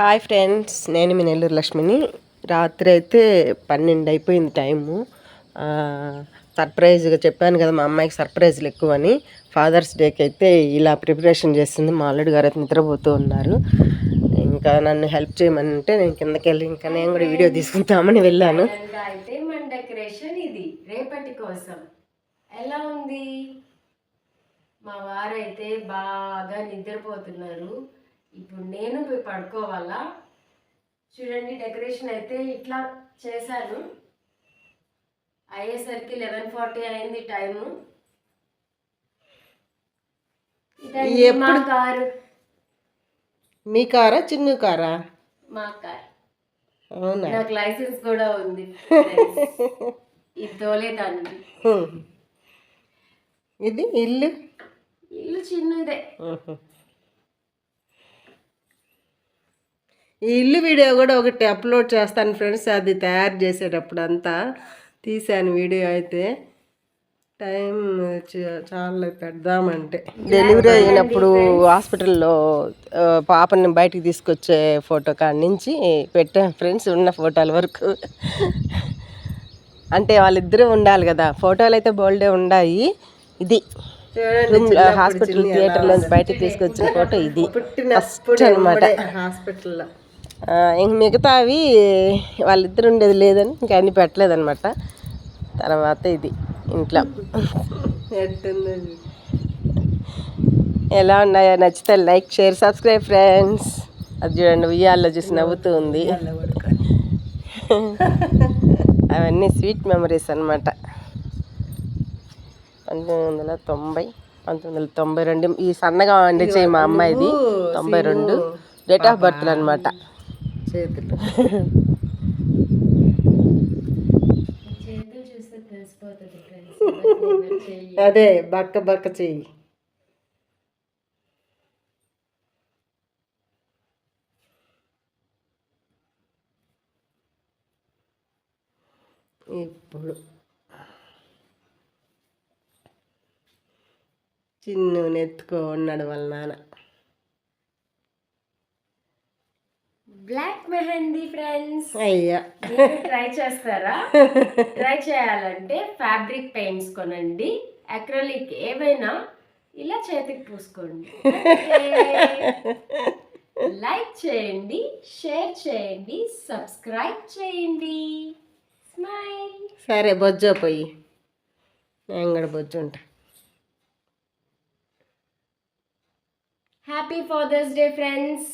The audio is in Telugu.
హాయ్ ఫ్రెండ్స్ నేను మీ నెల్లూరు లక్ష్మిని. రాత్రి అయితే పన్నెండు అయిపోయింది టైము సర్ప్రైజ్గా చెప్పాను కదా మా అమ్మాయికి సర్ప్రైజ్లు ఎక్కువ అని ఫాదర్స్ డేకి అయితే ఇలా ప్రిపరేషన్ చేస్తుంది. మా అల్లుడు గారు అయితే నిద్రపోతూ ఉన్నారు. ఇంకా నన్ను హెల్ప్ చేయమని అంటే నేను కిందకి వెళ్ళి ఇంకా నేను కూడా వీడియో తీసుకుంటామని వెళ్ళాను. అయితే మన డెకరేషన్ ఇది. రేపటి కోసం. ఎలా ఉంది? మా వారైతే బాగా నిద్రపోతున్నారు. పడుకోవాలా? చూడండి డెకరేషన్ అయితే ఇట్లా చేశాను. అయ్యేసరికి లెవెన్ ఫార్టీ అయింది టైము. మా కారు. మీ కారా చిన్ను కారా? మా కార్. అవునా? నాకు లైసెన్స్ కూడా ఉంది. ఇది తోలేదాన్ని. ఇది ఇల్లు? ఇల్లు చిన్నదే. ఈ ఇల్లు వీడియో కూడా ఒకటి అప్లోడ్ చేస్తాను ఫ్రెండ్స్ అది తయారు చేసేటప్పుడు అంతా తీశాను వీడియో అయితే. టైం చాలా పెడదామంటే. డెలివరీ అయినప్పుడు హాస్పిటల్లో పాపని బయటికి తీసుకొచ్చే ఫోటో కాడి నుంచి పెట్టాను ఫ్రెండ్స్ ఉన్న ఫోటోల వరకు. అంటే వాళ్ళిద్దరూ ఉండాలి కదా ఫోటోలు అయితే బోల్డే ఉన్నాయి ఇది హాస్పిటల్ థియేటర్లో బయటకు తీసుకొచ్చిన ఫోటో ఇది. ఫస్ట్ అనమాట హాస్పిటల్లో. ఇంక మిగతావి వాళ్ళిద్దరు ఉండేది లేదని ఇంకా అన్ని పెట్టలేదన్నమాట. తర్వాత ఇది ఇంట్లో. ఎలా ఉన్నాయో నచ్చితే లైక్ షేర్ సబ్స్క్రైబ్ ఫ్రెండ్స్. అది చూడండి ఉయ్యాల్లో చూసి నవ్వుతూ ఉంది. అవన్నీ స్వీట్ మెమరీస్ అన్నమాట. పంతొమ్మిది వందల తొంభై పంతొమ్మిది వందల తొంభై రెండు ఈ సన్నగా వండి చేయి మా అమ్మాయిది. తొంభై రెండు. డేట్ ఆఫ్ బర్త్ అనమాట చేతులు. అదే బక్క బక్క చెయ్యి. ఇప్పుడు చిన్ను నెత్తుకో ఉన్నాడు వాళ్ళ నాన్న. బ్లాక్ మెహందీ ఫ్రెండ్స్ అయ్యా. ట్రై చేస్తారా? ట్రై చేయాలంటే ఫ్యాబ్రిక్ పెయింట్స్ కొనండి. అక్రలిక్ ఏవైనా ఇలా చేతికి పూసుకోండి. లైక్ చేయండి షేర్ చేయండి సబ్స్క్రైబ్ చేయండి. స్మైల్ సరే బొజ్జో పోయి. నేను కూడా బొజ్జు ఉంటా. Happy fathers day friends